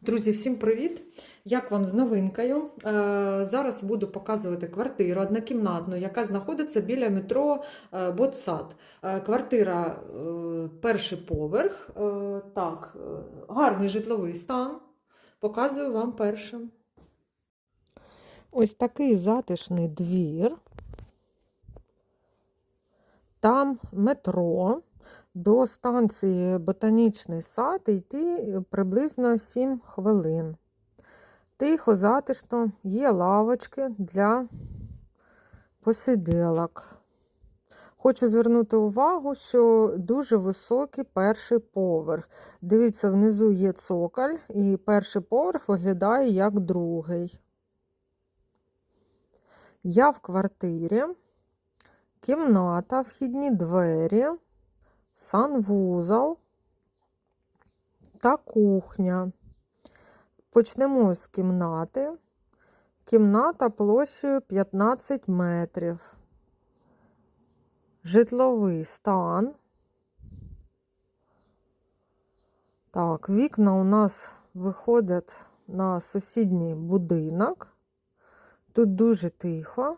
Друзі, всім привіт! Як вам з новинкою? Е, Зараз буду показувати квартиру однокімнатну, яка знаходиться біля метро е, Ботсад. Е, Квартира перший поверх. Так, гарний житловий стан. Показую вам першим. Ось такий затишний двір. Там метро. До станції Ботанічний сад йти приблизно 7 хвилин. Тихо, затишно, є лавочки для посиделок. Хочу звернути увагу, що дуже високий перший поверх. Дивіться, внизу є цоколь, і перший поверх виглядає як другий. Я в квартирі, кімната, вхідні двері санвузол та кухня. Почнемо з кімнати. Кімната площею 15 метрів. Житловий стан. Так, вікна у нас виходять на сусідній будинок. Тут дуже тихо.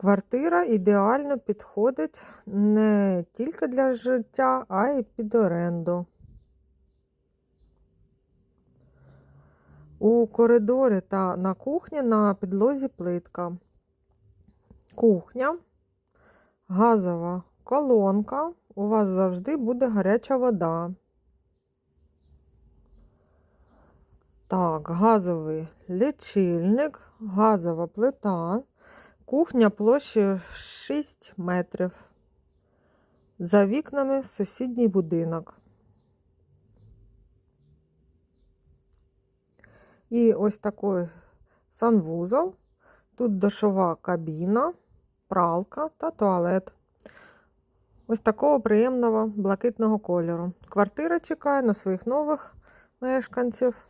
Квартира ідеально підходить не тільки для життя, а й під оренду. У коридорі та на кухні на підлозі плитка. Кухня, газова колонка. У вас завжди буде гаряча вода. Так, газовий лічильник, газова плита. Кухня площею 6 метрів. За вікнами сусідній будинок. І ось такий санвузол. Тут душова кабіна, пралка та туалет. Ось такого приємного блакитного кольору. Квартира чекає на своїх нових мешканців.